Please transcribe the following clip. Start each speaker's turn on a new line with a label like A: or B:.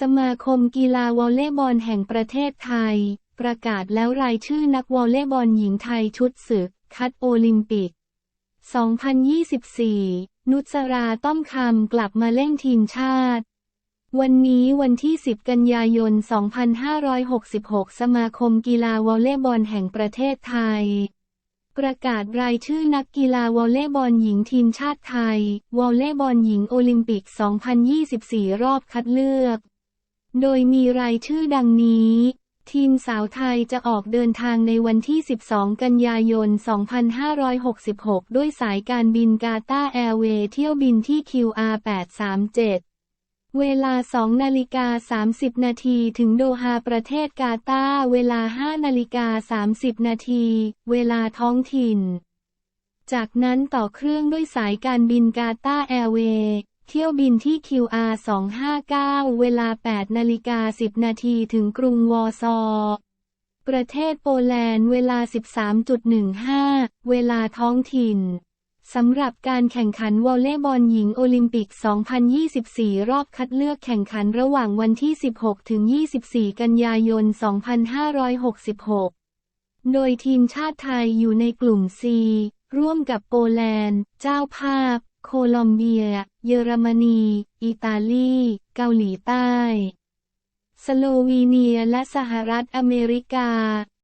A: สมาคมกีฬาวอลเลย์บอลแห่งประเทศไทย ประกาศแล้วรายชื่อนักวอลเลย์บอลหญิงไทยชุดศึก คัดโอลิมปิก 2024 นุสราต้อมคำกลับมาเล่นทีมชาติ วันนี้วันที่ 10 กันยายน 2566 สมาคมกีฬาวอลเลย์บอลแห่งประเทศไทยประกาศรายชื่อนักกีฬาวอลเลย์บอลหญิงทีมชาติไทย วอลเลย์บอลหญิงโอลิมปิก 2024 รอบคัดเลือก โดยมีรายชื่อดังนี้ ทีมสาวไทยจะออกเดินทางในวันที่ 12 กันยายน 2566 ด้วยสายการบินกาตาร์แอร์เวย์เที่ยวบินที่ QR 837เวลา 2 นาฬิกา 30 นาทีถึงโดฮาประเทศกาตาร์เวลา 5 นาฬิกา 30 นาที เวลาท้องถิ่น จากนั้นต่อเครื่องด้วยสายการบินกาตาร์แอร์เวย์ เที่ยวบินที่ QR 259 เวลา 8 นาฬิกา 10 นาทีถึงกรุงวอร์ซอ ประเทศโปแลนด์เวลา 13.15 เวลาท้องถิ่น สำหรับการแข่งขันวอลเลย์บอลหญิงโอลิมปิก 2024 รอบคัดเลือกแข่งขันระหว่างวันที่ 16 ถึง 24 กันยายน 2566 โดยทีมชาติไทยอยู่ในกลุ่ม C ร่วมกับโปแลนด์ เจ้าภาพ โคลอมเบีย เยอรมนี อิตาลี เกาหลีใต้ สโลวีเนียและสหรัฐอเมริกา